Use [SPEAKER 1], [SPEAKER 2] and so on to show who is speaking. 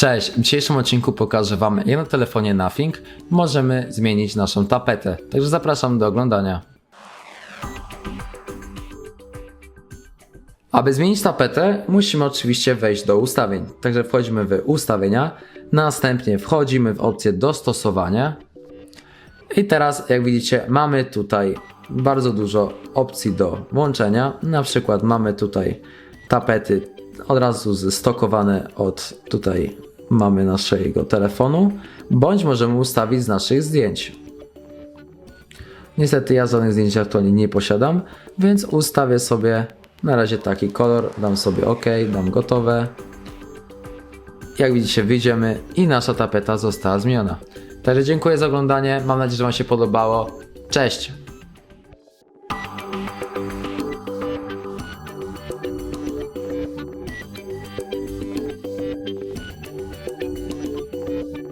[SPEAKER 1] Cześć, w dzisiejszym odcinku pokażę Wam jak na telefonie Nothing możemy zmienić naszą tapetę. Także zapraszam do oglądania. Aby zmienić tapetę, musimy oczywiście wejść do ustawień. Także wchodzimy w ustawienia, następnie wchodzimy w opcję dostosowania. I teraz, jak widzicie, mamy tutaj bardzo dużo opcji do włączenia. Na przykład mamy tutaj tapety od razu stokowane od tutaj mamy naszego telefonu, bądź możemy ustawić z naszych zdjęć. Niestety ja żadnych zdjęć aktualnie nie posiadam, więc ustawię sobie na razie taki kolor, dam sobie OK, dam gotowe. Jak widzicie wyjdziemy i nasza tapeta została zmieniona. Także dziękuję za oglądanie, mam nadzieję, że Wam się podobało. Cześć!